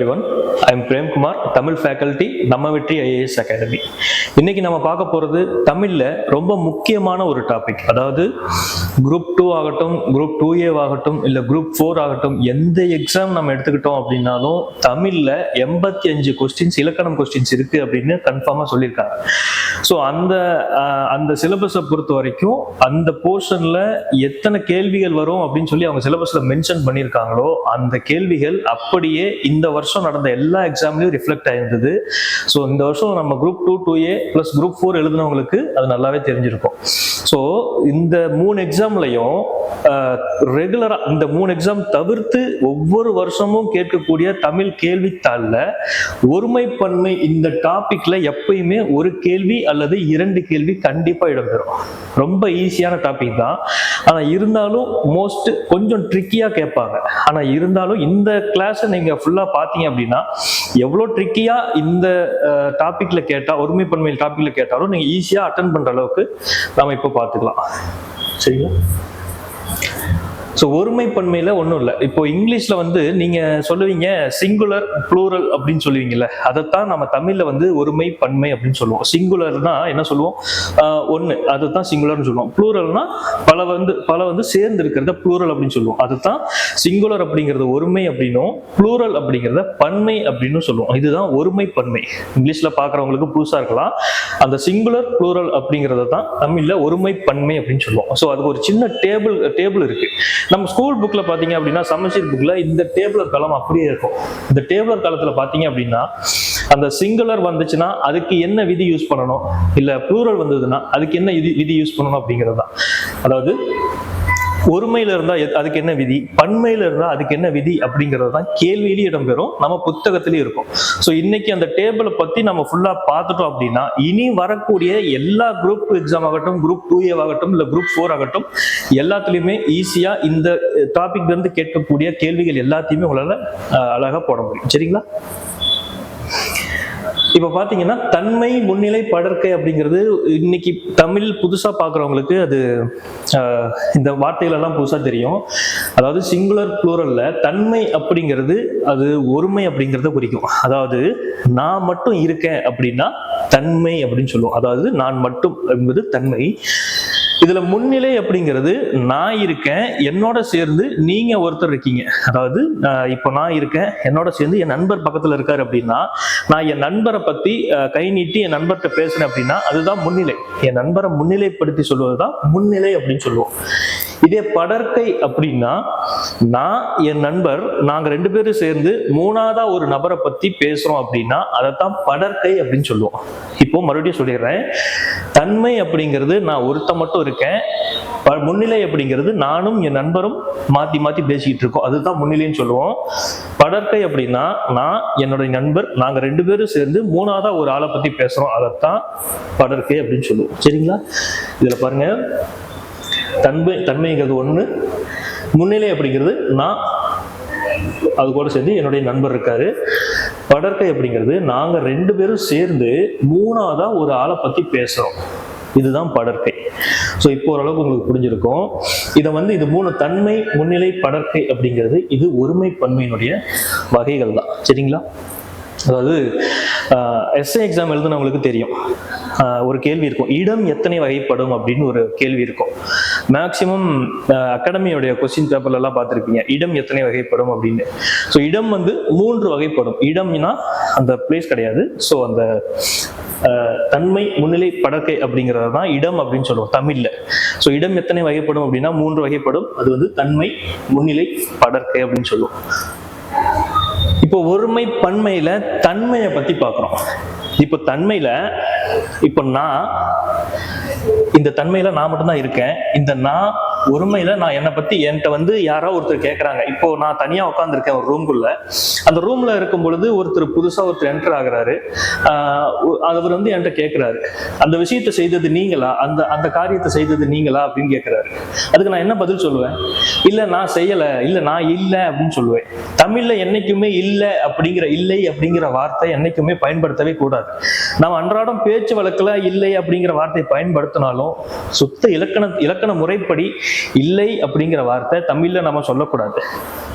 everyone. I'm Premkumar Tamil faculty நம்ம வெற்றி IAS academy இன்னைக்கு நம்ம பார்க்க போகிறது தமிழில் ரொம்ப முக்கியமான ஒரு டாபிக் அதாவது குரூப் டூ ஆகட்டும் குரூப் டூ ஏ ஆகட்டும் இல்லை குரூப் ஃபோர் ஆகட்டும் எந்த எக்ஸாம் நம்ம எடுத்துக்கிட்டோம் அப்படின்னாலும் தமிழில் எண்பத்தி அஞ்சு கொஸ்டின்ஸ் இலக்கணம் கொஸ்டின்ஸ் இருக்குது அப்படின்னு கன்ஃபார்மாக சொல்லியிருக்காங்க. ஸோ அந்த அந்த சிலபஸை பொறுத்த வரைக்கும் அந்த போர்ஷனில் எத்தனை கேள்விகள் வரும் அப்படின்னு சொல்லி அவங்க சிலபஸில் மென்ஷன் பண்ணியிருக்காங்களோ அந்த கேள்விகள் அப்படியே இந்த வருஷம் நடந்த எல்லா எக்ஸாம்லையும் ரிஃப்ளெக்ட் ஆயிருந்தது. ஸோ இந்த வருஷம் நம்ம group two two A plus group four எழுதினவங்களுக்கு அது நல்லாவே தெரிஞ்சிருக்கும். ஸோ இந்த மூணு எக்ஸாம்லையும் ரெகுலராக இந்த மூணு எக்ஸாம் தவிர்த்து ஒவ்வொரு வருஷமும் கேட்கக்கூடிய தமிழ் கேள்வித்தாளில் ஒருமைப்பன்மை இந்த டாபிக்ல எப்பயுமே ஒரு கேள்வி அல்லது இரண்டு கேள்வி கண்டிப்பா இடம்பெறும். ரொம்ப ஈஸியான டாபிக் தான். ஆனா இருந்தாலும் மோஸ்ட் கொஞ்சம் ட்ரிக்கியா கேட்பாங்க. ஆனா இருந்தாலும் இந்த கிளாஸை நீங்க ஃபுல்லா பாத்தீங்க அப்படின்னா எவ்வளோ ட்ரிக்கியாக இந்த டாபிக்ல கேட்டா ஒருமைப்பன்மை டாப்பிக்கில் கேட்டாலும் நீங்கள் ஈஸியாக அட்டன் பண்ணுற அளவுக்கு நம்ம இப்போ பார்த்துக்கலாம். சரிங்களா? ஸோ ஒருமைப்பன்மையில் ஒன்றும் இல்லை. இப்போ இங்கிலீஷில் வந்து நீங்கள் சொல்லுவீங்க சிங்குலர் ப்ளூரல் அப்படின்னு சொல்லுவீங்கல்ல அதைத்தான் நம்ம தமிழில் வந்து ஒருமை பன்மை அப்படின்னு சொல்லுவோம். சிங்குலர்னா என்ன சொல்லுவோம்? ஒன்று அதுதான் சிங்குலர்னு சொல்லுவோம். ப்ளூரல்னா பல வந்து பல வந்து சேர்ந்து இருக்கிறத ப்ளூரல் அப்படின்னு சொல்லுவோம். அதுதான் சிங்குலர் அப்படிங்கிறது ஒருமை அப்படின்னும் ப்ளூரல் அப்படிங்கிறத பன்மை அப்படின்னு சொல்லுவோம். இதுதான் ஒருமை பன்மை இங்கிலீஷில் பார்க்குறவங்களுக்கு புதுசாக இருக்கலாம். அந்த சிங்குலர் ப்ளூரல் அப்படிங்கிறத தான் தமிழில் ஒருமை பன்மை அப்படின்னு சொல்லுவோம். ஸோ அதுக்கு ஒரு சின்ன டேபிள் டேபிள் இருக்கு. நம்ம ஸ்கூல் புக்ல பாத்தீங்க அப்படின்னா சமச்சீர் புக்ல இந்த டேபிளர் காலம் அப்படியே இருக்கும். இந்த டேபிளர் காலத்துல பாத்தீங்க அப்படின்னா அந்த சிங்குலர் வந்துச்சுன்னா அதுக்கு என்ன விதி யூஸ் பண்ணணும்? இல்ல ப்ளூரல் வந்ததுன்னா அதுக்கு என்ன விதி விதி யூஸ் பண்ணணும் அப்படிங்கிறது தான் அதாவது ஒருமையில இருந்தா அதுக்கு என்ன விதி? பன்மையில இருந்தா அதுக்கு என்ன விதி அப்படிங்கிறது தான் கேள்வியிலேயே இடம்பெறும். நம்ம புத்தகத்திலேயே இருக்கும். ஸோ இன்னைக்கு அந்த டேபிளை பத்தி நம்ம ஃபுல்லா பார்த்துட்டோம் அப்படின்னா இனி வரக்கூடிய எல்லா குரூப் எக்ஸாம் ஆகட்டும் குரூப் டூ ஏ ஆகட்டும் இல்ல குரூப் ஃபோர் ஆகட்டும் எல்லாத்துலயுமே ஈஸியா இந்த eh, டாபிக்ல இருந்து கேட்கக்கூடிய கேள்விகள் எல்லாத்தையுமே உங்களால eh, அழகா போட முடியும். சரிங்களா? இப்ப பாத்தீங்கன்னா தன்மை முன்னிலை படர்க்கை அப்படிங்கிறது இன்னைக்கு தமிழ் புதுசா பாக்குறவங்களுக்கு அது இந்த வார்த்தைகள் எல்லாம் புதுசா தெரியும். அதாவது சிங்குலர் ப்ளூரல்ல தன்மை அப்படிங்கிறது அது ஒருமை அப்படிங்கிறத குறிக்கும். அதாவது நான் மட்டும் இருக்கேன் அப்படின்னா தன்மை அப்படின்னு சொல்லுவோம். அதாவது நான் மட்டும் என்பது தன்மை. இதுல முன்னிலை அப்படிங்கிறது நான் இருக்கேன் என்னோட சேர்ந்து நீங்க ஒருத்தர் இருக்கீங்க. அதாவது இப்போ நான் இருக்கேன் என்னோட சேர்ந்து என் நண்பர் பக்கத்துல இருக்காரு அப்படின்னா நான் என் நண்பரை பத்தி கை நீட்டி என் நண்பர்கிட்ட பேசுறேன் அப்படின்னா அதுதான் முன்னிலை. என் நண்பரை முன்னிலைப்படுத்தி சொல்வதுதான் முன்னிலை அப்படின்னு சொல்லுவோம். இதே படர்க்கை அப்படின்னா நான் என் நண்பர் நாங்க ரெண்டு பேரும் சேர்ந்து மூணாவதா ஒரு நபரை பத்தி பேசுறோம் அப்படின்னா அதைத்தான் படர்க்கை அப்படின்னு சொல்லுவோம். இப்போ மறுபடியும் சொல்லிடுறேன். தன்மை அப்படிங்கிறது நான் ஒருத்த மட்டும் இருக்கேன். ப- முன்னிலை அப்படிங்கிறது நானும் என் நண்பரும் மாத்தி மாத்தி பேசிக்கிட்டு இருக்கோம். அதுதான் முன்னிலைன்னு சொல்லுவோம். படர்க்கை அப்படின்னா நான் என்னுடைய நண்பர் நாங்க ரெண்டு பேரும் சேர்ந்து மூணாவதா ஒரு ஆளை பத்தி பேசுறோம். அதைத்தான் படர்க்கை அப்படின்னு சொல்லுவோம். சரிங்களா? இதுல பாருங்க. தன்மை தன்மைங்கிறது ஒன்று முன்னிலை அப்படிங்கிறது நான் அது கூட சேர்ந்து என்னுடைய நண்பர் இருக்காரு. படற்கை அப்படிங்கிறது நாங்கள் ரெண்டு பேரும் சேர்ந்து மூணாவதா ஒரு ஆளை பத்தி பேசுறோம். இதுதான் படற்கை. ஸோ இப்போ ஓரளவுக்கு உங்களுக்கு புரிஞ்சிருக்கும். இதை வந்து இது மூணு தன்மை முன்னிலை படற்கை அப்படிங்கிறது இது ஒருமை பன்மையினுடைய வகைகள் தான். சரிங்களா? அதாவது எஸ்ஐ எக்ஸாம் எழுதுனவங்களுக்கு தெரியும். ஒரு கேள்வி இருக்கும். இடம் எத்தனை வகைப்படும் அப்படின்னு ஒரு கேள்வி இருக்கும். மேக்சிமம் அகாடமியோடைய கொஸ்டின் பேப்பர்ல எல்லாம் பார்த்துருப்பீங்க. இடம் எத்தனை வகைப்படும் அப்படின்னு. ஸோ இடம் வந்து மூன்று வகைப்படும். இடம்னா அந்த பிளேஸ் கிடையாது. ஸோ அந்த தன்மை முன்னிலை படற்கை அப்படிங்கிறது தான் இடம் அப்படின்னு சொல்லுவோம் தமிழ்ல. ஸோ இடம் எத்தனை வகைப்படும் அப்படின்னா மூன்று வகைப்படும். அது வந்து தன்மை முன்னிலை படற்கை அப்படின்னு சொல்லுவோம். இப்போ ஒருமை பன்மையில தன்மையை பத்தி பார்க்குறோம். இப்போ தன்மையில இப்போ நான் இந்த தன்மையில நான் மட்டும்தான் இருக்கேன். இந்த நான் ஒருமையில நான் என்னை பத்தி என்கிட்ட வந்து யாரோ ஒருத்தர் கேட்கறாங்க இப்போ நான் தனியா உட்காந்துருக்கேன் ஒரு ரூம்குள்ள அந்த ரூம்ல இருக்கும் பொழுது ஒருத்தர் புதுசா ஒருத்தர் என்டர் ஆகுறாரு. அவர் வந்து என்கிட்ட கேட்கிறாரு அந்த விஷயத்தை செய்தது நீங்களா? அந்த அந்த காரியத்தை செய்தது நீங்களா? அப்படின்னு கேட்கிறாரு அதுக்கு நான் என்ன பதில் சொல்லுவேன்? இல்ல நான் செய்யல. இல்ல நான் இல்லை அப்படின்னு சொல்லுவேன். தமிழ்ல என்னைக்குமே இல்லை அப்படிங்கிற இல்லை அப்படிங்கிற வார்த்தை என்னைக்குமே பயன்படுத்தவே கூடாது. நம்ம அன்றாடம் பேச்சு வழக்குல இல்லை அப்படிங்கிற வார்த்தை பயன்படுத்தினாலும் சுத்த இலக்கண இலக்கண முறைப்படி இல்லை அப்படிங்கிற வார்த்தை தமிழ்ல நம்ம சொல்லக்கூடாது.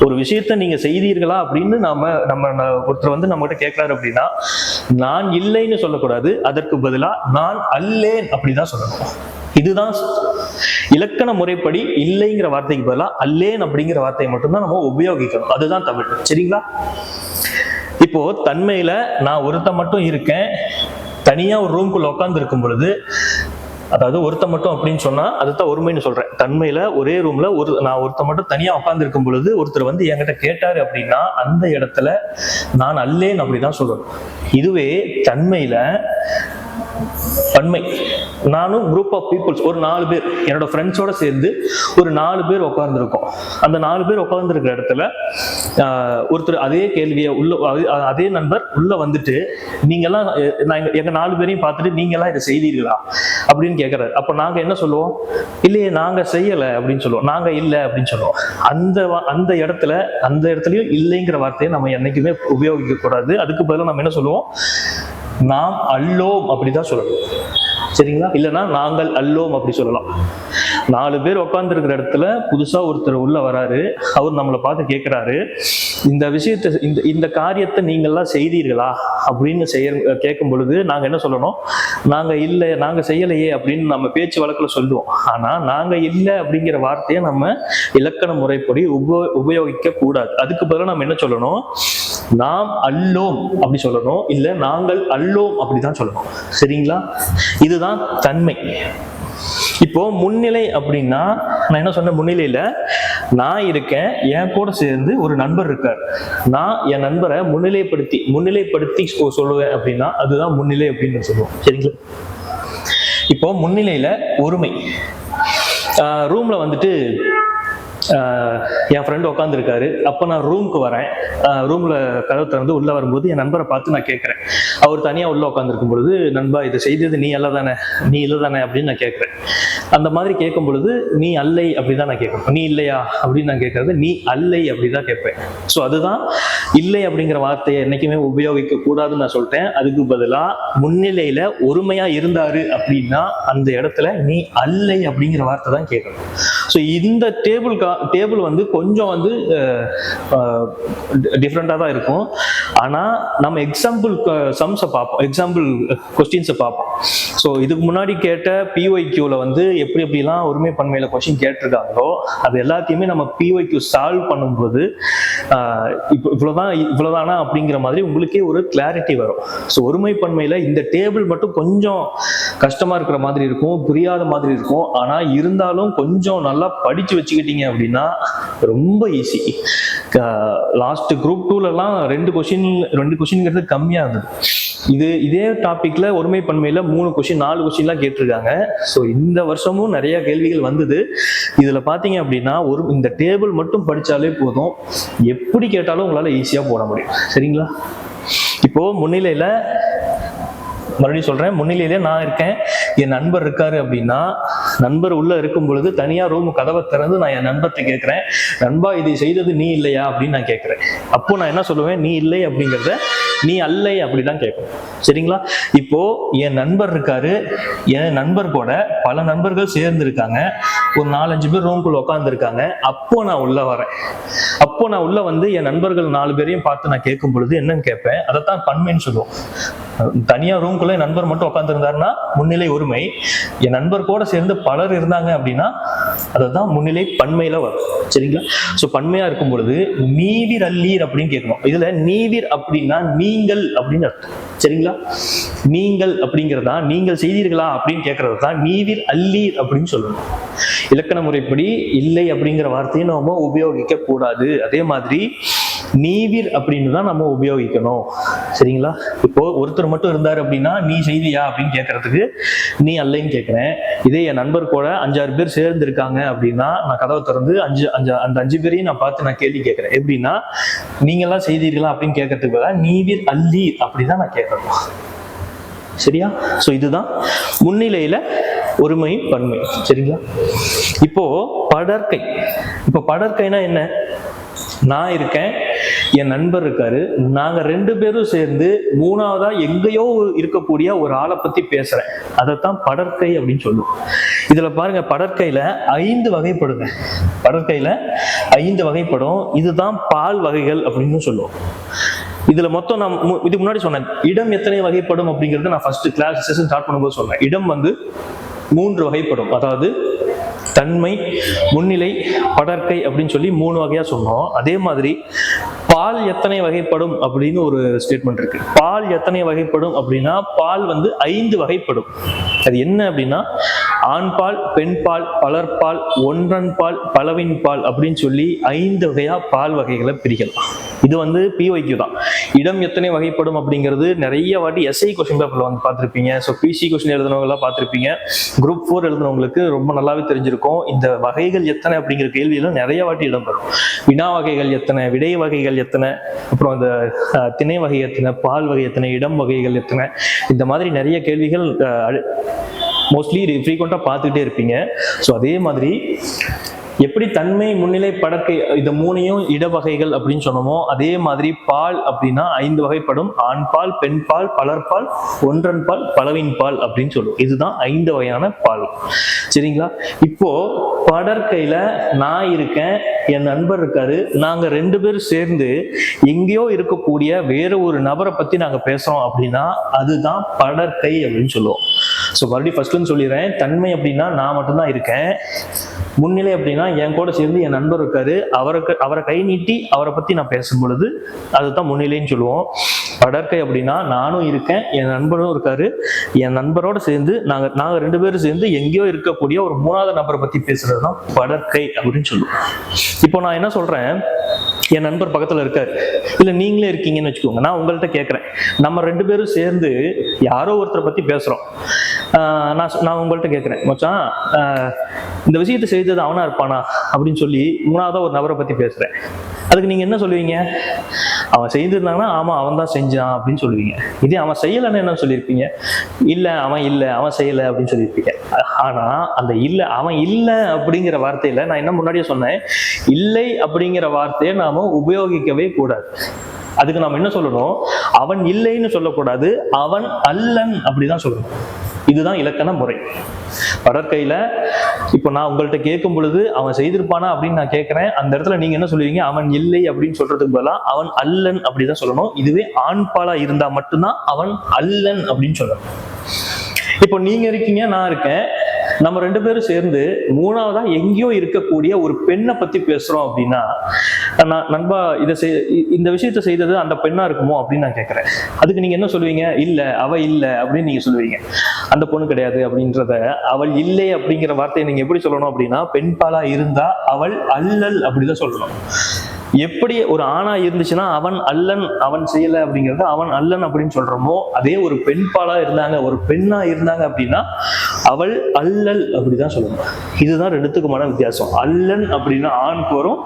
ஒரு விஷயத்த நீங்க செய்தீர்களா அப்படின்னு நாம நம்ம ஒருத்தர் வந்து நம்ம கிட்ட கேட்கிறாரு அப்படின்னா நான் இல்லைன்னு சொல்லக்கூடாது அதற்கு பதிலா நான் அல்லேன் அப்படிதான் சொல்லணும். இதுதான் இலக்கண முறைப்படி இல்லைங்கிற வார்த்தைக்கு பதிலா அல்லேன் அப்படிங்கிற வார்த்தையை மட்டும்தான் நம்ம உபயோகிக்கணும். அதுதான் தமிழ். சரிங்களா? இப்போ தன்மையில நான் ஒருத்தன் மட்டும் இருக்கேன் தனியா ஒரு ரூம்குள்ள உட்கார்ந்து இருக்கும் பொழுது அதாவது ஒருத்தன் மட்டும் அப்படின்னு சொன்னா அதுதான் ஒருமைன்னு சொல்றேன். தன்மையில ஒரே ரூம்ல ஒரு நான் ஒருத்தன் மட்டும் தனியா உட்காந்துருக்கும் பொழுது ஒருத்தர் வந்து என்கிட்ட கேட்டாரு அப்படின்னா அந்த இடத்துல நான் அல்லேன் அப்படிதான் சொல்லணும். இதுவே தன்மையில பன்மை. நானும் குரூப் ஆஃப் பீப்புள்ஸ் ஒரு நாலு பேர் என்னோட ஃப்ரெண்ட்ஸோட சேர்ந்து ஒரு நாலு பேர் உட்காந்துருக்கோம் அந்த நாலு பேர் உட்காந்துருக்கிற இடத்துல ஒருத்தர் அதே கேள்வியை உள்ள அதே- நண்பர் உள்ள வந்துட்டு நீங்கெல்லாம் நான் எங்க- நாலு பேரையும் பார்த்துட்டு நீங்கெல்லாம் இதை செய்தீர்களா? அப்படின்னு கேட்கறாரு அப்ப நாங்க என்ன சொல்லுவோம்? இல்லையே நாங்க செய்யலை அப்படின்னு சொல்லுவோம். நாங்க இல்லை அப்படின்னு சொல்லுவோம். அந்த வா- அந்த இடத்துல அந்த இடத்துலயும் இல்லைங்கிற வார்த்தையை நம்ம என்னைக்குமே உபயோகிக்க கூடாது அதுக்கு பதிலாக நம்ம என்ன சொல்லுவோம்? நாம் அல்லோம் அப்படிதான் சொல்லணும். சரிங்களா? இல்லைன்னா நாங்கள் அல்லோம் அப்படி சொல்லலாம். நாலு பேர் உட்காந்துருக்கிற இடத்துல புதுசா ஒருத்தர் உள்ள வராரு. அவர் நம்மளை பார்த்து கேட்கிறாரு இந்த விஷயத்தை இந்த இந்த காரியத்தை நீங்கள்லாம் செய்தீர்களா? அப்படின்னு செய்ய கேட்கும் பொழுது நாங்க என்ன சொல்லணும்? நாங்க இல்லை நாங்க செய்யலையே அப்படின்னு நம்ம பேச்சு வழக்குல சொல்லுவோம். ஆனா நாங்க இல்லை அப்படிங்கிற வார்த்தையை நம்ம இலக்கண முறைப்படி உப உபயோகிக்க கூடாது அதுக்கு பதிலாக நம்ம என்ன சொல்லணும்? நாம் அல்லோம் அப்படி சொல்லணும். இல்ல நாங்கள் அல்லோம் அப்படிதான் சொல்லணும். சரிங்களா? இதுதான் தன்மை. இப்போ முன்னிலை அப்படின்னா நான் என்ன சொன்னேன்? முன்னிலையில நான் இருக்கேன் என் கூட சேர்ந்து ஒரு நண்பர் இருக்கார். நான் என் நண்பரை முன்னிலைப்படுத்தி முன்னிலைப்படுத்தி சொல்லுவேன் அப்படின்னா அதுதான் முன்னிலை அப்படின்னு சொல்லுவோம். சரிங்களா? இப்போ முன்னிலையில ஒருமை. ரூம்ல வந்துட்டு என் ஃப்ரெண்டு உட்காந்துருக்காரு அப்போ நான் ரூமுக்கு வரேன். ரூமில் கதவு திறந்து உள்ளே வரும்போது என் நண்பரை பார்த்து நான் கேட்குறேன் அவர் தனியாக உள்ளே உட்காந்துருக்கும் பொழுது நண்பா இதை செய்தது நீ அல்ல தானே? நீ இல்லை தானே? அப்படின்னு நான் கேட்குறேன் அந்த மாதிரி கேட்கும் பொழுது நீ அல்லை அப்படிதான் நான் கேட்கணும் நீ இல்லையா? அப்படின்னு நான் கேட்கறது நீ அல்லை அப்படிதான் கேட்பேன். ஸோ அதுதான் இல்லை அப்படிங்கிற வார்த்தையை என்னைக்குமே உபயோகிக்க கூடாதுன்னு நான் சொல்லிட்டேன். அதுக்கு பதிலாக முன்னிலையில் ஒருமையாக இருந்தாரு அப்படின்னா அந்த இடத்துல நீ அல்லை அப்படிங்கிற வார்த்தை தான் கேட்கணும். ஸோ இந்த டேபிள் டேபிள் வந்து கொஞ்சம் வந்து டிஃப்ரெண்ட்டாக தான் இருக்கும். ஆனால் நம்ம எக்ஸாம்பிள் சம்ஸை பார்ப்போம் எக்ஸாம்பிள் கொஸ்டின்ஸை பார்ப்போம் ஸோ இதுக்கு முன்னாடி கேட்ட பிஒய் கியூவில் வந்து எப்படி எப்படிலாம் ஒருமை பன்மையில் கொஸ்டின் கேட்டிருக்காங்களோ அது எல்லாத்தையுமே நம்ம பிஒய் கியூ சால்வ் பண்ணும்போது இப்போ இவ்வளோதான் இவ்வளோதானா அப்படிங்கிற மாதிரி உங்களுக்கே ஒரு கிளாரிட்டி வரும். ஸோ ஒருமை பன்மையில் இந்த டேபிள் மட்டும் கொஞ்சம் கஷ்டமாக இருக்கிற மாதிரி இருக்கும் புரியாத மாதிரி இருக்கும். ஆனால் இருந்தாலும் கொஞ்சம் நல்லா நல்லா படித்து வச்சுக்கிட்டீங்க அப்படின்னா ரொம்ப ஈஸி லாஸ்ட் குரூப் டூலலாம் ரெண்டு கொஷின் ரெண்டு கொஷின்ங்கிறது கம்மியாக இருந்தது. இது இதே டாபிக்ல ஒருமை பன்மையில மூணு கொஷின் நாலு கொஷின்லாம் கேட்டிருக்காங்க. ஸோ இந்த வருஷமும் நிறைய கேள்விகள் வந்தது. இதுல பாத்தீங்க அப்படின்னா ஒரு இந்த டேபிள் மட்டும் படிச்சாலே போதும். எப்படி கேட்டாலும் உங்களால ஈஸியா போட முடியும். சரிங்களா? இப்போ முன்னிலையில மறுபடியும் சொல்றேன். முன்னிலையிலே நான் இருக்கேன். என் நண்பர் இருக்காரு அப்படின்னா நண்பர் உள்ள இருக்கும் பொழுது தனியா ரூம் கதவை திறந்து நான் என் நண்பர்கிட்ட கேட்கிறேன் நண்பா இதை செய்தது நீ இல்லையா? அப்படின்னு நான் கேட்கிறேன். அப்போ நான் என்ன சொல்லுவேன்? நீ இல்லை அப்படிங்கிறத நீ அல்லை அப்படிதான் கேட்கும். சரிங்களா? இப்போ என் நண்பர் இருக்காரு என் நண்பர் கூட பல நண்பர்கள் சேர்ந்து இருக்காங்க ஒரு நாலஞ்சு பேர் ரூம்குள்ள உட்காந்துருக்காங்க அப்போ நான் உள்ள வரேன். அப்போ நான் உள்ள வந்து என் நண்பர்கள் நாலு பேரையும் பார்த்து நான் கேட்கும் பொழுது என்னன்னு கேட்பேன். அதைத்தான் பன்மைன்னு சொல்லுவோம். தனியா ரூம்குள்ள என் நண்பர் மட்டும் உட்காந்துருந்தாருன்னா முன்னிலை ஒருமை. என் நண்பர் கூட சேர்ந்து பலர் இருந்தாங்க அப்படின்னா அதைதான் முன்னிலை பண்மையில வரும். சரிங்களா? சோ பண்மையா இருக்கும் பொழுது நீவிர் அல்லீர் அப்படின்னு கேட்கணும். இதுல நீவிர் அப்படின்னா நீங்கள் அப்படின்னு அர்த்தம். சரிங்களா? நீங்கள் அப்படிங்கிறதா? நீங்கள் செய்தீர்களா? அப்படின்னு கேட்கறது தான் நீவிர் அல்லீர் அப்படின்னு சொல்லணும் இலக்கண முறைப்படி இல்லை அப்படிங்கிற வார்த்தையை நாம உபயோகிக்க கூடாது அதே மாதிரி நீவிர் அப்படின்னு தான் நம்ம உபயோகிக்கணும். சரிங்களா? இப்போ ஒருத்தர் மட்டும் இருந்தார் அப்படின்னா நீ செய்தியா? அப்படின்னு கேட்கறதுக்கு நீ அல்லைன்னு கேட்கிறேன் இதே என் நண்பர் கூட அஞ்சாறு பேர் சேர்ந்து இருக்காங்க அப்படின்னா நான் கதவை திறந்து அஞ்சு அஞ்சு அந்த அஞ்சு பேரையும் நான் பார்த்து நான் கேள்வி கேட்கிறேன் எப்படின்னா நீங்கெல்லாம் செய்தீர்களா? அப்படின்னு கேட்கறதுக்கு பதிலாக நீவிர் அல்லி அப்படிதான் நான் கேட்கணும் சரியா? ஸோ இதுதான் முன்னிலையில ஒருமை பன்மை சரிங்களா? இப்போ படற்கை. இப்போ படற்கைனா என்ன? நான் இருக்கேன் என் நண்பர் இருக்காரு. நாங்க ரெண்டு பேரும் சேர்ந்து மூணாவதா எங்கேயோ இருக்கக்கூடிய ஒரு ஆளை பத்தி பேசுறேன். அதைத்தான் படற்கை அப்படின்னு சொல்லுவோம். இதுல பாருங்க படற்கையில ஐந்து வகைப்படுங்க. படற்கையில ஐந்து வகைப்படும். இதுதான் பால் வகைகள் அப்படின்னு சொல்லுவோம். இதுல மொத்தம் நான் மு- இதுக்கு முன்னாடி சொன்னேன். இடம் எத்தனை வகைப்படும் அப்படிங்கறது நான் ஃபர்ஸ்ட் கிளாஸ் செஷன் ஸ்டார்ட் பண்ணும்போது சொன்னேன் இடம் வந்து மூன்று வகைப்படும். அதாவது தன்மை முன்னிலை படற்கை அப்படின்னு சொல்லி மூணு வகையா சொன்னோம். அதே மாதிரி பால் எத்தனை வகைப்படும் அப்படின்னு ஒரு ஸ்டேட்மெண்ட் இருக்கு. பால் எத்தனை வகைப்படும் அப்படின்னா பால் வந்து ஐந்து வகைப்படும். அது என்ன அப்படின்னா ஆண்பால் பெண்பால் பலர்பால் ஒன்றன் பால் பலவின் பால் அப்படின்னு சொல்லி ஐந்து வகையா பால் வகைகளை பிரிக்கலாம். இது வந்து பிஒய்க்கு தான். இடம் எத்தனை வகைப்படும் அப்படிங்கிறது நிறைய வாட்டி எஸ்ஐ கொஸ்டின் பேப்பர்ல வந்து பார்த்துருப்பீங்க. ஸோ பிசி கொஸ்டின் எழுதினவங்களாம் பார்த்துருப்பீங்க. குரூப் ஃபோர் எழுதுனவங்களுக்கு ரொம்ப நல்லாவே தெரிஞ்சிருக்கும். இந்த வகைகள் எத்தனை அப்படிங்கிற கேள்வியெல்லாம் நிறைய வாட்டி இடம்பெறும். வினா வகைகள் எத்தனை விடை வகைகள் எத்தனை அப்புறம் இந்த திணை வகை எத்தனை பால் வகை எத்தனை இடம் வகைகள் எத்தனை இந்த மாதிரி நிறைய கேள்விகள் மோஸ்ட்லி ஃப்ரீக்வெண்ட்டாக பார்த்துக்கிட்டே இருப்பீங்க. ஸோ அதே மாதிரி எப்படி தன்மை முன்னிலை படக்கை இந்த மூணையும் இட வகைகள் அப்படின்னு சொன்னோமோ அதே மாதிரி பால் அப்படின்னா ஐந்து வகைப்படும். ஆண் பால் பெண் பால் பலர்பால் ஒன்றன் பால் பலவின் பால் அப்படின்னு சொல்லுவோம். இதுதான் ஐந்து வகையான பால். சரிங்களா? இப்போ படற்கையில நான் இருக்கேன் என் நண்பர் இருக்காரு. நாங்க ரெண்டு பேரும் சேர்ந்து எங்கேயோ இருக்கக்கூடிய வேற ஒரு நபரை பத்தி நாங்க பேசுறோம் அப்படின்னா அதுதான் படற்கை அப்படின்னு சொல்லுவோம். ஸோ மறுபடியும் ஃபர்ஸ்ட்லன்னு சொல்லிடுறேன். தன்மை அப்படின்னா நான் மட்டும்தான் இருக்கேன். முன்னிலை அப்படின்னா என் கூட சேர்ந்து என் நண்பர் இருக்காரு. அவருக்கு அவரை கை நீட்டி அவரை பத்தி நான் பேசும் பொழுது அதுதான் முன்னிலைன்னு சொல்லுவோம். படற்கை அப்படின்னா நானும் இருக்கேன் என் நண்பரும் இருக்காரு. என் நண்பரோட சேர்ந்து நாங்க நாங்க ரெண்டு பேரும் சேர்ந்து எங்கேயோ இருக்கக்கூடிய ஒரு மூணாவது நபரை பத்தி பேசுறது தான் படற்கை அப்படின்னு சொல்லுவோம். இப்போ நான் என்ன சொல்றேன்? என் நண்பர் பக்கத்துல இருக்காரு. இல்ல நீங்களே இருக்கீங்கன்னு வச்சுக்கோங்க. நான் உங்கள்கிட்ட கேட்குறேன் நம்ம ரெண்டு பேரும் சேர்ந்து யாரோ ஒருத்தரை பத்தி பேசுறோம். நான் நான் உங்கள்கிட்ட கேட்குறேன் மச்சான் இந்த விஷயத்தை செய்தது அவனா இருப்பானா? அப்படின்னு சொல்லி மூணாவதா ஒரு நபரை பத்தி பேசுறேன். அதுக்கு நீங்க என்ன சொல்லுவீங்க? அவன் செய்திருந்தாங்கன்னா ஆமா அவன் தான் செஞ்சான் அப்படின்னு சொல்லுவீங்க. இதே அவன் செய்யலைன்னு என்ன சொல்லியிருப்பீங்க? இல்ல அவன் இல்ல அவன் செய்யல அப்படின்னு சொல்லியிருப்பீங்க. ஆனா அந்த இல்ல அவன் இல்ல அப்படிங்கிற வார்த்தையில நான் என்ன முன்னாடியே சொன்னேன்? இல்லை அப்படிங்கிற வார்த்தையை நான் நாம உபயோகிக்கவே கூடாது. அதுக்கு நாம என்ன சொல்லணும்? அவன் இல்லைன்னு சொல்லக்கூடாது அவன் அல்லன் அப்படிதான் சொல்லணும். இதுதான் இலக்கண முறை. வடக்கையில இப்போ நான் உங்கள்கிட்ட கேட்கும் பொழுது அவன் செய்திருப்பானா அப்படின்னு நான் கேட்கிறேன். அந்த இடத்துல நீங்க என்ன சொல்லுவீங்க? அவன் இல்லை அப்படின்னு சொல்றதுக்கு பதிலா அவன் அல்லன் அப்படிதான் சொல்லணும். இதுவே ஆண்பாலா இருந்தா மட்டும்தான் அவன் அல்லன் அப்படின்னு சொல்லணும். இப்போ நீங்க இருக்கீங்க நான் இருக்கேன். நம்ம ரெண்டு பேரும் சேர்ந்து மூணாவதா எங்கேயோ இருக்கக்கூடிய ஒரு பெண்ணை பத்தி பேசுறோம் அப்படின்னா நான் நண்பா இதை செய் இந்த விஷயத்த செய்தது அந்த பெண்ணா இருக்குமோ அப்படின்னு நான் கேட்கறேன் அதுக்கு நீங்க என்ன சொல்லுவீங்க? இல்ல அவ இல்ல அப்படின்னு நீங்க சொல்லுவீங்க. அந்த பொண்ணு கிடையாது அப்படின்றத அவள் இல்லை அப்படிங்கிற வார்த்தையை நீங்க எப்படி சொல்லணும் அப்படின்னா பெண் பாலா இருந்தா அவள் அல்லல் அப்படிதான் சொல்லணும். எப்படி ஒரு ஆணா இருந்துச்சுன்னா அவன் அல்லன் அவன் செய்யல அப்படிங்கறது அவன் அல்லன் அப்படின்னு சொல்றோமோ அதே ஒரு பெண் பாலா இருந்தாங்க ஒரு பெண்ணா இருந்தாங்க அப்படின்னா அவள் அல்லல் அப்படிதான் சொல்லணும். இதுதான் ரெண்டுத்துக்குமான வித்தியாசம். அல்லன் அப்படின்னா ஆணுக்கு வரும்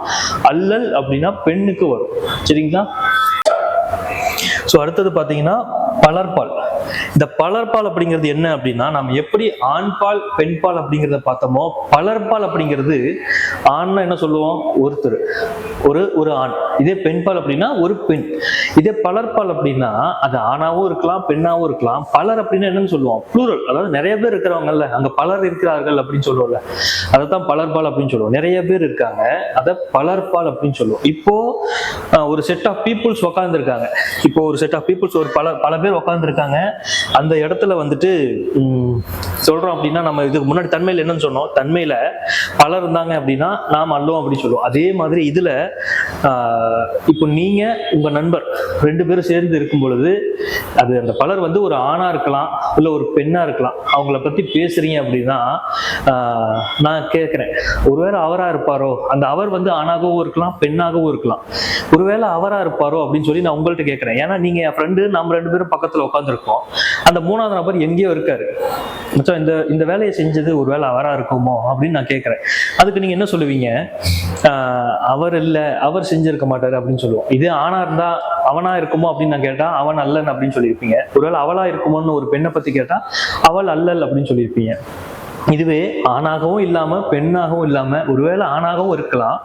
அல்லல் அப்படின்னா பெண்ணுக்கு வரும். சரிங்களா? ஸோ அடுத்தது பார்த்தீங்கன்னா பலர்பால். இந்த பலர்பால் அப்படிங்கிறது என்ன அப்படின்னா நம்ம எப்படி ஆண்பால் பெண்பால் அப்படிங்கிறத பார்த்தோமோ பலர்பால் அப்படிங்கிறது ஆண்னா என்ன சொல்லுவோம்? ஒருத்தர். ஒரு ஒரு ஆண். இதே பெண்பால் அப்படின்னா ஒரு பெண். இதே பலர்பால் அப்படின்னா அது ஆணாவும் இருக்கலாம் பெண்ணாவும் இருக்கலாம். பலர் அப்படின்னா என்னன்னு சொல்லுவோம்? ப்ளூரல் அதாவது நிறைய பேர் இருக்கிறவங்கல்ல அங்க பலர் இருக்கிறார்கள் அப்படின்னு சொல்லுவோம்ல. அதைத்தான் பலர்பால் அப்படின்னு சொல்லுவோம். நிறைய பேர் இருக்காங்க அதை பலர்பால் அப்படின்னு சொல்லுவோம். இப்போ ஒரு செட் ஆஃப் பீப்புள்ஸ் உட்காந்துருக்காங்க இப்போ ஒரு செட் ஆஃப் பீப்புள்ஸ் ஒரு பல பல பேர் உட்காந்துருக்காங்க அந்த இடத்துல வந்துட்டு சொல்கிறோம் சொல்றோம் அப்படின்னா நம்ம இதுக்கு முன்னாடி தன்மையில் என்னன்னு சொன்னோம். தன்மையில பலர் இருந்தாங்க அப்படின்னா நாம் அல்லோம் அப்படின்னு சொல்லுவோம். அதே மாதிரி இதுல இப்போ நீங்க உங்க நண்பர் ரெண்டு பேரும் சேர்ந்து இருக்கும் பொழுது அது அந்த பலர் வந்து ஒரு ஆணா இருக்கலாம் இல்ல ஒரு பெண்ணா இருக்கலாம். அவங்கள பத்தி பேசுறீங்க அப்படின்னா நான் கேட்கிறேன் ஒருவேளை அவரா இருப்பாரோ? அந்த அவர் வந்து ஆணாகவும் இருக்கலாம் பெண்ணாகவும் இருக்கலாம். ஒருவேளை அவரா இருப்பாரோ அப்படின்னு சொல்லி நான் உங்கள்கிட்ட கேட்கிறேன் ஏன்னா நீங்க என் ஃப்ரெண்டு நம்ம ரெண்டு பேரும் பக்கத்துல உட்காந்துருக்கோம் அந்த மூணாவது நபர் எங்கேயோ இருக்காரு. மச்சான் இந்த இந்த வேலையை செஞ்சது ஒரு வேலை அவரா இருக்குமோ அப்படின்னு நான் கேட்குறேன். அதுக்கு நீங்க என்ன சொல்லுவீங்க? அவர் இல்ல அவர் செஞ்சிருக்க மாட்டாரு அப்படின்னு சொல்லுவோம். இதே ஆனா இருந்தா அவனா இருக்குமோ அப்படின்னு நான் கேட்டா அவன் அல்லன் அப்படின்னு சொல்லியிருப்பீங்க. ஒருவேளை அவளா இருக்குமோன்னு ஒரு பெண்ணை பத்தி கேட்டால் அவள் அல்லல் அப்படின்னு சொல்லியிருப்பீங்க. இதுவே ஆணாகவும் இல்லாம பெண்ணாகவும் இல்லாம ஒருவேளை ஆணாகவும் இருக்கலாம்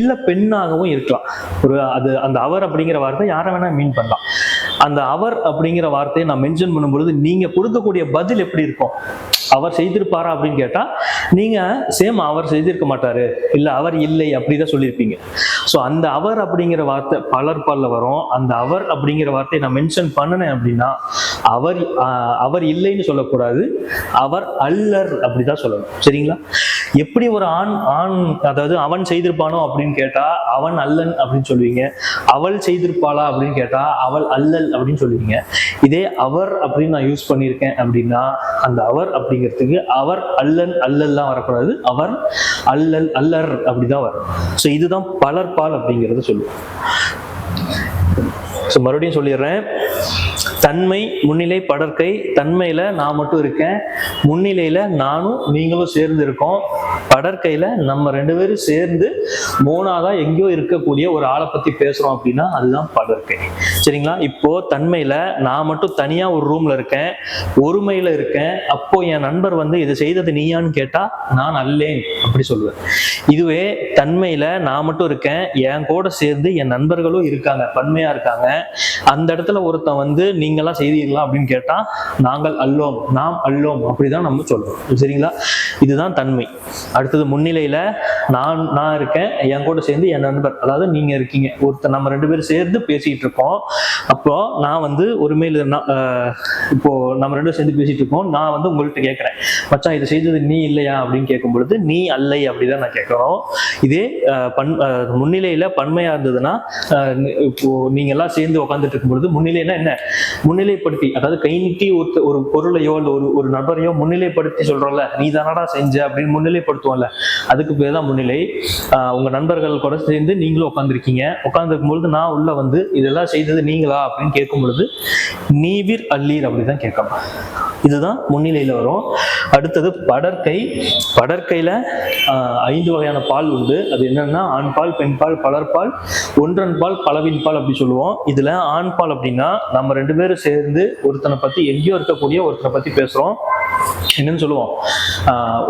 இல்ல பெண்ணாகவும் இருக்கலாம். ஒரு அது அந்த அவர் அப்படிங்கிற வார்த்தை யாரை வேணா மீன் பண்ணலாம். அந்த அவர் அப்படிங்கிற வார்த்தையை நான் மென்ஷன் பண்ணும்பொழுது நீங்க கொடுக்கக்கூடிய பதில் எப்படி இருக்கும்? அவர் செய்திருப்பாரா அப்படின்னு கேட்டா நீங்க சேம் அவர் செய்திருக்க மாட்டாரு. இல்ல அவர் இல்லை அப்படிதான் சொல்லியிருப்பீங்க. ஸோ அந்த அவர் அப்படிங்கிற வார்த்தை பலர் பல்ல வரும். அந்த அவர் அப்படிங்கிற வார்த்தையை நான் மென்ஷன் பண்ணினேன் அப்படின்னா அவர் அவர் இல்லைன்னு சொல்லக்கூடாது. அவர் அல்லர் அப்படிதான் சொல்லணும். சரிங்களா? எப்படி ஒரு ஆண் ஆண் அதாவது அவன் செய்திருப்பானோ அப்படின்னு கேட்டா அவன் அல்லன் அப்படின்னு சொல்லுவீங்க. அவள் செய்திருப்பாளா அப்படின்னு கேட்டா அவள் அல்லல் அப்படின்னு சொல்லுவீங்க. இதே அவர் அப்படின்னு நான் யூஸ் பண்ணியிருக்கேன் அப்படின்னா அந்த அவர் அப்படிங்கிறதுக்கு அவர் அல்லன் அல்லல்லாம் வரக்கூடாது. அவர் அல்லல் அல்லர் அப்படிதான் வரும். ஸோ இதுதான் பலர்பால் அப்படிங்கிறத சொல்லுவோம் ஸோ மறுபடியும் சொல்லிடுறேன். தன்மை முன்னிலை படற்கை தன்மையில நான் மட்டும் இருக்கேன். முன்னிலையில நானும் நீங்களும் சேர்ந்து இருக்கோம். படற்கையில் நம்ம ரெண்டு பேரும் சேர்ந்து மூணாவதா எங்கேயோ இருக்கக்கூடிய ஒரு ஆளை பத்தி பேசுறோம் அப்படின்னா அதுதான் படற்கை. சரிங்களா? இப்போ தன்மையில நான் மட்டும் தனியா ஒரு ரூம்ல இருக்கேன். ஒருமையில இருக்கேன். அப்போ என் நண்பர் வந்து இதை செய்தது நீயான்னு கேட்டா நான் அல்லேன். அப்படி சொல்லுவேன். இதுவே தன்மையில நான் மட்டும் இருக்கேன் என் கூட சேர்ந்து என் நண்பர்களும் இருக்காங்க பன்மையா இருக்காங்க. அந்த இடத்துல ஒருத்தன் வந்து நீங்களாம் செய்தீர்களா? அப்படின்னு கேட்டா நாங்கள் அல்லோம் நாம் அல்லோம். அப்படிதான் நம்ம சொல்றோம். சரிங்களா? இதுதான் தன்மை. அடுத்தது முன்னிலையில நான் நான் இருக்கேன் என் கூட சேர்ந்து என் நண்பர் அதாவது நீங்க இருக்கீங்க. ஒருத்தர் நம்ம ரெண்டு பேரும் சேர்ந்து பேசிட்டு இருக்கோம். அப்போ நான் வந்து ஒருமையில நான், இப்போ நம்ம ரெண்டு சேர்ந்து பேசிட்டு இருக்கோம். நான் வந்து உங்கள்கிட்ட கேட்கிறேன் மச்சான் இதை செய்தது நீ இல்லையா? அப்படின்னு கேட்கும் பொழுது நீ அல்லை அப்படிதான் நான் கேட்கணும் இதே பன் முன்னிலையில பன்மையா இருந்ததுன்னா இப்போ நீங்க எல்லாம் சேர்ந்து உட்காந்துட்டு இருக்கும் பொழுது முன்னிலைன்னா என்ன? முன்னிலைப்படுத்தி அதாவது கை நீட்டி ஒருத்த ஒரு பொருளையோ இல்லை ஒரு ஒரு நபரையோ முன்னிலைப்படுத்தி சொல்றோம்ல நீ தானடா செஞ்ச? அப்படின்னு முன்னிலைப்படுத்துவோம்ல. அதுக்கு பேர் தான் முன்னிலை. உங்க நண்பர்கள் கூட சேர்ந்து நீங்களும் உட்காந்துருக்கீங்க உட்காந்துருக்கும் பொழுது நான் உள்ள வந்து இதெல்லாம் செய்தது நீங்களா? அப்படின்னு கேட்கும் பொழுது நீவிர் அல்லீர் அப்படிதான் கேட்கணும் இதுதான் முன்னிலையில வரும். அடுத்தது படற்கை. படற்கையில ஐந்து வகையான பால் உண்டு. அது என்னன்னா ஆண் பால் பெண் பால் பலர்பால் ஒன்றன் பால் பலவின் பால் அப்படி சொல்லுவோம். இதுல ஆண் பால் அப்படின்னா நம்ம ரெண்டு பேரும் சேர்ந்து ஒருத்தனை பத்தி எங்கேயோ இருக்கக்கூடிய ஒருத்தனை பத்தி பேசுறோம். என்னன்னு சொல்லுவோம்.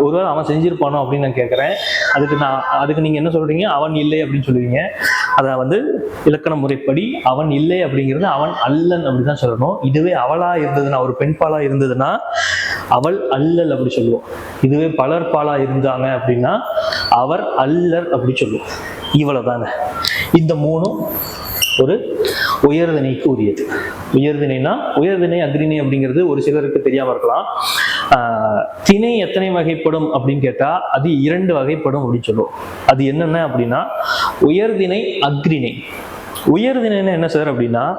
ஒருவேளை அவன் செஞ்சிருப்பானோ அப்படின்னு நான் கேட்கறேன் அதுக்கு நான் அதுக்கு நீங்க என்ன சொல்றீங்க? அவன் இல்லை அப்படின்னு சொல்லுவீங்க. அதை வந்து இலக்கண முறைப்படி அவன் இல்லை அப்படிங்கிறது அவன் அல்லன் அப்படிதான் சொல்லணும். இதுவே அவளா இருந்ததுன்னா ஒரு பெண்பாலாக இருந்ததுன்னா அவள் அல்லல் அப்படி சொல்லுவோம் இதுவே பலர் பாலா இருந்தாங்க அப்படின்னா அவர் அல்லர் அப்படி சொல்லுவோம் இவ்வளவுதாங்க இந்த மூணும் ஒரு உயர்திணைக்கு உரியது உயர்தினைனா உயர்திணை அக்ரிணை அப்படிங்கிறது ஒரு சிலருக்கு தெரியாம இருக்கலாம். திணை எத்தனை வகைப்படும் அப்படின்னு கேட்டா அது இரண்டு வகைப்படும் அப்படின்னு சொல்லுவோம். அது என்னென்ன அப்படின்னா உயர்திணை அக்ரிணை. உயர்திணைன்னா என்ன சார் அப்படின்னா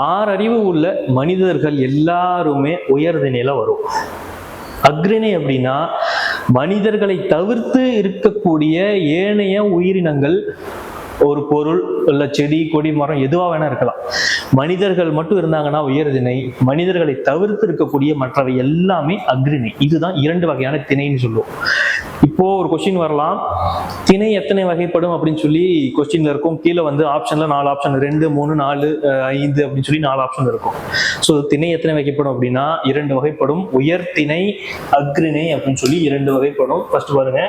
ஆறறிவு உள்ள மனிதர்கள் எல்லாருமே உயர்திணையில வரும். அக்ரிணை அப்படின்னா மனிதர்களை தவிர்த்து இருக்கக்கூடிய ஏனைய உயிரினங்கள் ஒரு பொருள் இல்ல செடி கொடி மரம் எதுவா வேணா இருக்கலாம். மனிதர்கள் மட்டும் இருந்தாங்கன்னா உயர்திணை மனிதர்களை தவிர்த்து இருக்கக்கூடிய மற்றவை எல்லாமே அக்ரிணை இதுதான் இரண்டு வகையான திணைன்னு சொல்லுவோம். இப்போ ஒரு கொஸ்டின் வரலாம். திணை எத்தனை வகைப்படும் அப்படின்னு சொல்லி கொஸ்டின்ல இருக்கும். கீழே வந்து ஆப்ஷன்ல நாலு ஆப்ஷன் ரெண்டு மூணு நாலு ஐந்து அப்படின்னு சொல்லி நாலு ஆப்ஷன் இருக்கும். ஸோ திணை எத்தனை வகைப்படும் அப்படின்னா இரண்டு வகைப்படும். உயர் திணை அக்ரிணை அப்படின்னு சொல்லி இரண்டு வகைப்படும். ஃபர்ஸ்ட் பாருங்க.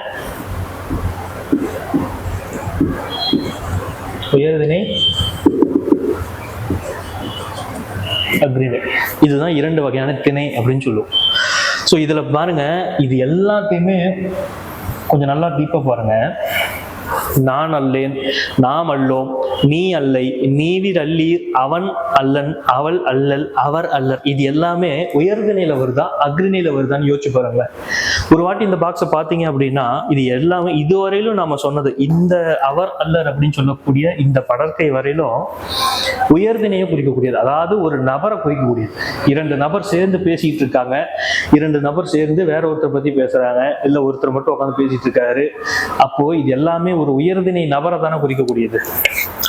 உயர்திணை அக்ரிணை இதுதான் இரண்டு வகையான திணை அப்படின்னு சொல்லுவோம். ஸோ இதுல பாருங்க. இது எல்லாத்தையுமே கொஞ்சம் நல்லா டீப்பாக பாருங்க. நான் அல்லேன் நாம் அல்லோம். நீ அல்லை நீவிர் அல்லீர் அவன் அல்லன் அவள் அல்லல் அவர் அல்லர். இது எல்லாமே உயர்திணையில வருதா அக்ரிணையில வருதான்னு யோசிச்சு பாருங்களேன். ஒரு வாட்டி இந்த பாக்ஸை பார்த்தீங்க அப்படின்னா இது எல்லாமே இதுவரையிலும் நாம சொன்னது இந்த அவர் அல்லர் அப்படின்னு சொல்லக்கூடிய இந்த படற்கை வரையிலும் உயர்தினையை குறிக்கக்கூடியது. அதாவது ஒரு நபரை குறிக்கக்கூடியது. இரண்டு நபர் சேர்ந்து பேசிட்டு இருக்காங்க. இரண்டு நபர் சேர்ந்து வேற ஒருத்தர் பத்தி பேசுறாங்க. இல்ல ஒருத்தர் மட்டும் உட்காந்து பேசிட்டு இருக்காரு. அப்போ இது எல்லாமே ஒரு உயர்திணை நபரை தானே குறிக்கக்கூடியது.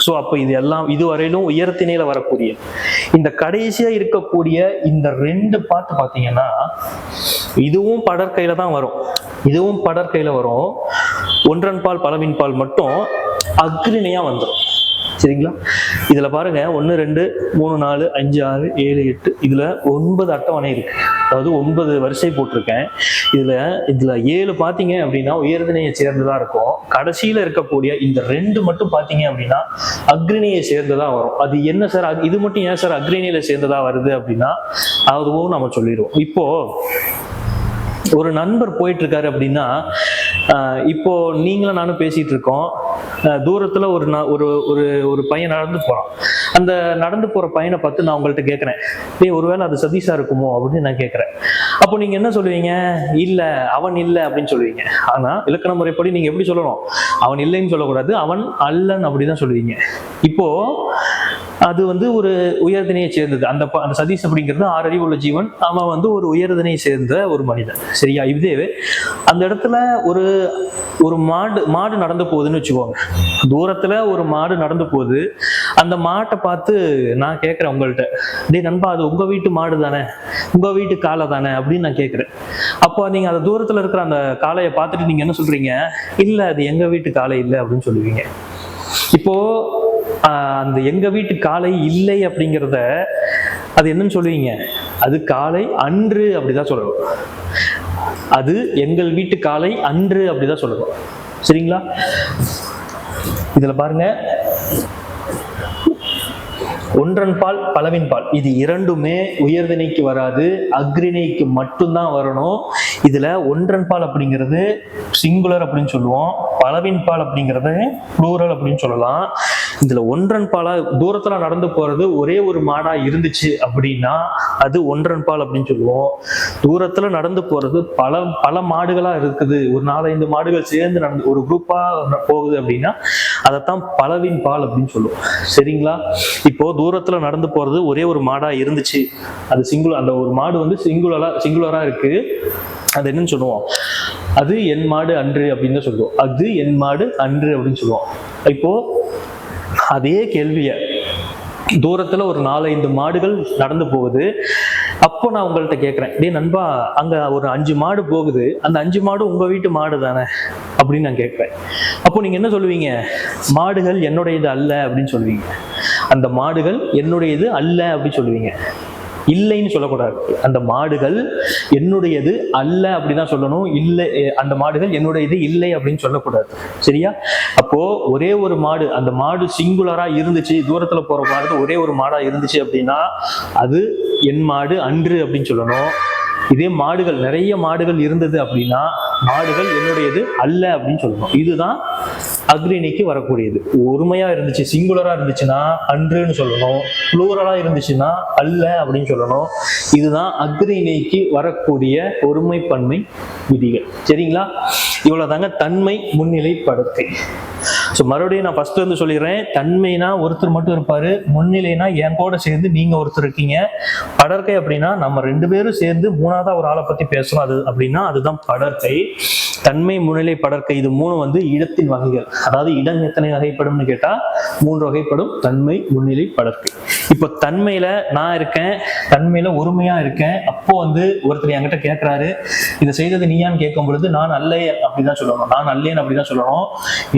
ஸோ அப்போ இது எல்லாம் இதுவரையிலும் உயர்த்தினையில வரக்கூடிய இந்த கடைசியா இருக்கக்கூடிய இந்த ரெண்டு பாட்டு பார்த்தீங்கன்னா இதுவும் படற்கையில தான் வரும். இதுவும் படற்கையில வரும். ஒன்றன் பால் பலவின் பால் மட்டும் அக்ரிணையா வந்துடும் சரிங்களா? இதில் பாருங்க ஒன்று ரெண்டு மூணு நாலு அஞ்சு ஆறு ஏழு எட்டு இதில் ஒன்பது அட்டவணை இருக்கு. அதாவது ஒன்பது வரிசை போட்டிருக்கேன். இதில் இதில் ஏழு பார்த்தீங்க அப்படின்னா உயர்தினையை சேர்ந்ததாக இருக்கும். கடைசியில் இருக்கக்கூடிய இந்த ரெண்டு மட்டும் பார்த்தீங்க அப்படின்னா அக்ரிணியை சேர்ந்ததாக வரும். அது என்ன சார் இது மட்டும் ஏன் சார் அக்ரிணியில் சேர்ந்ததாக வருது அப்படின்னா அதுவும் நம்ம சொல்லிடுவோம். இப்போ ஒரு நண்பர் போயிட்டு இருக்காரு அப்படின்னா இப்போ நீங்களும் நானும் பேசிட்டு இருக்கோம். தூரத்துல ஒரு ஒரு ஒரு ஒரு பையன் நடந்து போறான். அந்த நடந்து போற பையனை பார்த்து நான் உங்கள்கிட்ட கேட்கறேன் டேய் ஒருவேளை அது சதீஷா இருக்குமோ? அப்படின்னு நான் கேட்கறேன் அப்போ நீங்க என்ன சொல்லுவீங்க? இல்ல அவன் இல்ல அப்படின்னு சொல்லுவீங்க. ஆனா இலக்கண முறைப்படி நீங்க எப்படி சொல்லணும்? அவன் இல்லைன்னு சொல்லக்கூடாது அவன் அல்லன் அப்படிதான் சொல்லுவீங்க. இப்போ அது வந்து ஒரு உயர்தனையை சேர்ந்தது. அந்த ப- அந்த சதீஷ் அப்படிங்கிறது ஆறறிவு உள்ள ஜீவன். அவன் வந்து ஒரு உயர்தனையை சேர்ந்த ஒரு மனிதன். சரியா? இதே அந்த இடத்துல ஒரு ஒரு மாடு மாடு நடந்து போகுதுன்னு வச்சுக்கோங்க. தூரத்துல ஒரு மாடு நடந்து போகுது. அந்த மாட்டை பார்த்து நான் கேட்குறேன் உங்கள்கிட்ட டே நண்பா அது உங்க வீட்டு மாடு தானே? உங்க வீட்டு காளை தானே? அப்படின்னு நான் கேட்குறேன் அப்போ நீங்க அந்த தூரத்துல இருக்கிற அந்த காளையை பார்த்துட்டு நீங்க என்ன சொல்றீங்க? இல்ல அது எங்க வீட்டு காளை இல்லை அப்படின்னு சொல்லுவீங்க. இப்போ அந்த எங்க வீட்டு காளை இல்லை அப்படிங்கிறத அது என்னன்னு சொல்லுவீங்க? அது காளை அன்று அப்படிதான் சொல்லணும். அது எங்கள் வீட்டு காளை அன்று அப்படிதான் சொல்லணும். சரிங்களா? இதுல பாருங்க. ஒன்றன் பால் பலவின் பால். இது இரண்டுமே உயர்திணைக்கு வராது அக்ரிணைக்கு மட்டும்தான் வரணும். இதுல ஒன்றன் பால் அப்படிங்கிறது சிங்குலர் அப்படின்னு சொல்லுவோம். பலவின் பால் அப்படிங்கிறது ப்ளூரல் அப்படின்னு சொல்லலாம். இதுல ஒன்றன் பாலா தூரத்துல நடந்து போறது ஒரே ஒரு மாடா இருந்துச்சு அப்படின்னா அது ஒன்றன் பால் அப்படின்னு சொல்லுவோம். தூரத்துல நடந்து போறது பல பல மாடுகளா இருக்குது. ஒரு நாலஞ்சு மாடுகள் சேர்ந்து நடந்து ஒரு குரூப்பா போகுது அப்படின்னா அதைத்தான் பலவின் பால் அப்படின்னு சொல்லுவோம். சரிங்களா? இப்போ தூரத்துல நடந்து போறது ஒரே ஒரு மாடா இருந்துச்சு. அது சிங்குலர் அந்த ஒரு மாடு வந்து சிங்குலரா சிங்குலரா இருக்கு. அது என்னன்னு சொல்லுவோம். அது என் மாடு அன்று அப்படின்னு தான் சொல்லுவோம். அது என் மாடு அன்று அப்படின்னு சொல்லுவோம். இப்போ அதே கேள்வியை தூரத்துல ஒரு நாலஞ்சு மாடுகள் நடந்து போகுது. அப்போ நான் உங்கள்கிட்ட கேட்குறேன் டே நண்பா அங்க ஒரு அஞ்சு மாடு போகுது. அந்த அஞ்சு மாடு உங்க வீட்டு மாடு தானே? அப்படின்னு நான் கேட்குறேன் அப்போ நீங்க என்ன சொல்லுவீங்க? மாடுகள் என்னுடையது அல்ல அப்படின்னு சொல்லுவீங்க. அந்த மாடுகள் என்னுடையது அல்ல அப்படின்னு சொல்லுவீங்க. இல்லைன்னு சொல்லக்கூடாது. அந்த மாடுகள் என்னுடையது அல்ல அப்படிதான் சொல்லணும். இல்லை அந்த மாடுகள் என்னுடையது இல்லை அப்படின்னு சொல்லக்கூடாது. சரியா? அப்போ ஒரே ஒரு மாடு அந்த மாடு சிங்குலரா இருந்துச்சு தூரத்துல போற மாடு ஒரே ஒரு மாடா இருந்துச்சு அப்படின்னா அது என் மாடு அன்று அப்படின்னு சொல்லணும். இதே மாடுகள் நிறைய மாடுகள் இருந்தது அப்படின்னா மாடுகள் என்னுடையது அல்ல அப்படின்னு சொல்லணும். இதுதான் அக்ரிணிக்கு வரக்கூடியது. ஒருமையா இருந்துச்சு சிங்குலரா இருந்துச்சுன்னா அன்றுன்னு சொல்லணும். புளூரலா இருந்துச்சுன்னா அல்ல அப்படின்னு சொல்லணும். இதுதான் அக்ரிணிக்கு வரக்கூடிய ஒருமைப்பன்மை விதிகள். சரிங்களா? இவ்வளவுதாங்க தன்மை முன்னிலை ஸோ மறுபடியும் நான் ஃபர்ஸ்ட் வந்து சொல்லிடுறேன். தன்மைனா ஒருத்தர் மட்டும் இருப்பாரு. முன்னிலைனா என் கூட சேர்ந்து நீங்க ஒருத்தர் இருக்கீங்க. படற்கை அப்படின்னா நம்ம ரெண்டு பேரும் சேர்ந்து மூணாவதா ஒரு ஆளை பத்தி பேசணும். அது அப்படின்னா அதுதான் படற்கை. தன்மை முன்னிலை படற்கை இது மூணு வந்து இடத்தின் வகைகள். அதாவது இடம் எத்தனை வகைப்படும்னு கேட்டா மூன்று வகைப்படும். தன்மை முன்னிலை படற்கை. இப்போ தன்மையில நான் இருக்கேன். தன்மையில ஒருமையா இருக்கேன். அப்போ வந்து ஒருத்தர் என்கிட்ட கேட்கிறாரு இதை செய்தது நீயான்னு கேட்கும் பொழுது நான் அல்லையே அப்படிதான் சொல்லணும். நான் அல்லேன்னு அப்படிதான் சொல்லணும்.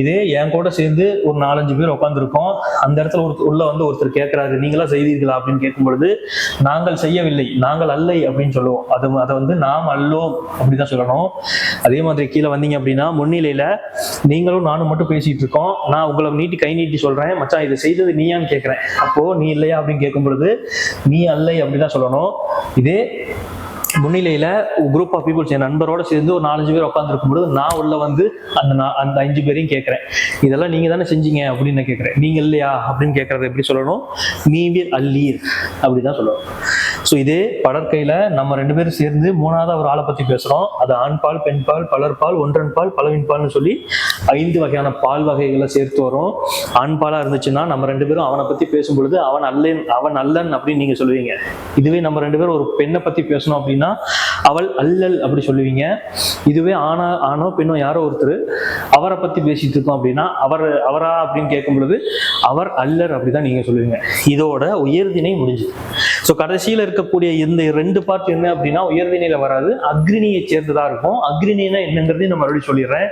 இதே என் கூட சேர்ந்து ஒரு நாலஞ்சு பேர் உட்காந்துருக்கோம் அந்த இடத்துல ஒரு உள்ள வந்து ஒருத்தர் கேட்கிறாரு நீங்களா செய்தீர்களா? அப்படின்னு கேட்கும் பொழுது நாங்கள் செய்யவில்லை நாங்கள் அல்லை அப்படின்னு சொல்லுவோம். அது அதை வந்து நாம் அல்லோம் அப்படிதான் சொல்லணும். அதே மாதிரி கீழே வந்தீங்க அப்படின்னா முன்னிலையில நீங்களும் நானும் மட்டும் பேசிட்டு இருக்கோம். நான் உங்களை நீட்டி கை நீட்டி சொல்றேன். மச்சான் இதை செய்தது நீயான்னு கேட்கிறேன் அப்போ நீ இல்லையா? அப்படின்னு கேட்கும் பொழுது நீ அல்லை அப்படிதான் சொல்லணும். இதே முன்னிலையில குரூப் ஆஃப் பீப்புள்ஸ் என் நண்பரோட சேர்ந்து ஒரு நாலஞ்சு பேர் உட்காந்துருக்கும் பொழுது நான் உள்ள வந்து அந்த அந்த அஞ்சு பேரையும் கேட்குறேன். இதெல்லாம் நீங்க தானே செஞ்சீங்க? அப்படின்னு நான் கேட்குறேன். நீங்க இல்லையா? அப்படின்னு கேட்கறது எப்படி சொல்லணும்? நீவீர் அல்லீர். அப்படிதான் சொல்லணும். ஸோ இதே படற்கையில் நம்ம ரெண்டு பேரும் சேர்ந்து மூணாவது ஒரு ஆளை பற்றி பேசுகிறோம் அது ஆண் பால் பெண் பால் பலர்பால் ஒன்றன் பால் பலவின் பால்னு சொல்லி ஐந்து வகையான பால் வகைகளை சேர்த்து வரும். ஆண்பாலாக இருந்துச்சுன்னா நம்ம ரெண்டு பேரும் அவனை பற்றி பேசும் பொழுது அவன் அல்லன் அவன் அல்லன் அப்படின்னு நீங்கள் சொல்லுவீங்க. இதுவே நம்ம ரெண்டு பேரும் ஒரு பெண்ணை பற்றி பேசணும் அப்படின்னா அவள் அல்லல் அப்படி சொல்லுவீங்க. இதுவே ஆனா ஆணோ பெண்ணோ யாரோ ஒருத்தர் அவரை பற்றி பேசிட்டு இருக்கோம் அப்படின்னா அவர் அவரா அப்படின்னு கேட்கும் பொழுது அவர் அல்லர் அப்படிதான் நீங்க சொல்லுவீங்க. இதோட உயர்திணை முடிஞ்சுது. ஸோ கடைசியில் இருக்கக்கூடிய இந்த ரெண்டு பார்ட் என்ன அப்படின்னா உயர்திணையில வராது. அக்ரிணியை சேர்ந்ததா இருக்கும். அக்ரிணினா என்னங்கிறதையும் நான் மறுபடியும் சொல்லிடுறேன்.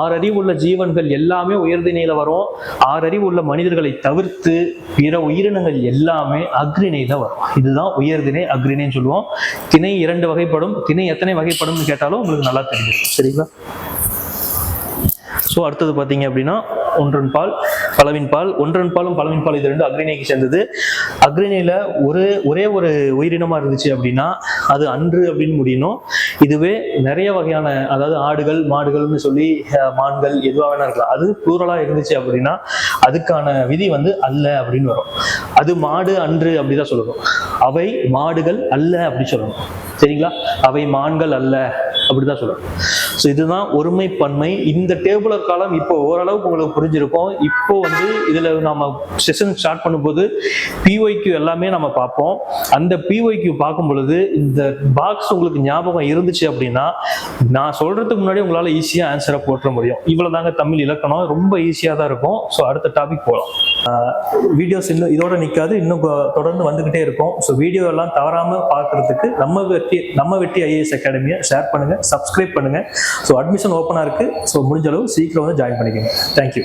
ஆறறிவு உள்ள ஜீவன்கள் எல்லாமே உயர்திணையில வரும். ஆறறிவு உள்ள மனிதர்களை தவிர்த்து பிற உயிரினங்கள் எல்லாமே அக்ரிணை தான் வரும். இதுதான் உயர்தினை அக்ரிணைன்னு சொல்லுவோம். திணை இரண்டு வகைப்படும். திணை எத்தனை வகைப்படும்னு கேட்டாலும் உங்களுக்கு நல்லா தெரியும். சரிங்களா? ஸோ அடுத்தது பார்த்தீங்க அப்படின்னா ஒன்றன் பால் பலவின் பால் ஒன்றன் பாலும் பலவின் பால் இது ரெண்டு அக்ரிணைக்கு சேர்ந்தது. அக்ரிணையில ஒரு ஒரே ஒரு உயிரினமா இருந்துச்சு அப்படின்னா அது அன்று அப்படின்னு முடியணும். இதுவே நிறைய வகையான அதாவது ஆடுகள் மாடுகள்னு சொல்லி மான்கள் எதுவாக வேணா இருக்கலாம். அது ப்ளூரலா இருந்துச்சு அப்படின்னா அதுக்கான விதி வந்து அல்ல அப்படின்னு வரும். அது மாடு அன்று அப்படிதான் சொல்லணும். அவை மாடுகள் அல்ல அப்படி சொல்லணும். சரிங்களா? அவை மான்கள் அல்ல அப்படிதான் சொல்லணும். ஸோ இதுதான் ஒருமை பன்மை இந்த டேபுலர் காலம் இப்போ ஓரளவுக்கு உங்களுக்கு புரிஞ்சிருக்கும். இப்போ வந்து இதில் நம்ம செஷன் ஸ்டார்ட் பண்ணும்போது பிஒய்க்கு எல்லாமே நம்ம பார்ப்போம். அந்த பிஒய்க்கு பார்க்கும் பொழுது இந்த பாக்ஸ் உங்களுக்கு ஞாபகம் இருந்துச்சு அப்படின்னா நான் சொல்றதுக்கு முன்னாடி உங்களால் ஈஸியாக ஆன்சரை போட்டுற முடியும். இவ்வளவுதாங்க தமிழ் இலக்கணம். ரொம்ப ஈஸியாக தான் இருக்கும். ஸோ அடுத்த டாபிக் போகலாம் வீடியோஸ் இன்னும் இதோட நிற்காது இன்னும் தொடர்ந்து வந்துகிட்டே இருக்கும். ஸோ வீடியோ எல்லாம் தவறாமல் பார்க்குறதுக்கு நம்ம வெற்றி நம்ம வெற்றி ஐஏஎஸ் அகாடமியை ஷேர் பண்ணுங்கள் சப்ஸ்கிரைப் பண்ணுங்கள் ஸோ அட்மிஷன் ஓப்பனாக இருக்குது ஸோ முடிஞ்ச அளவு சீக்கிரம் வந்து ஜாயின் பண்ணிக்கோங்க. தேங்க்யூ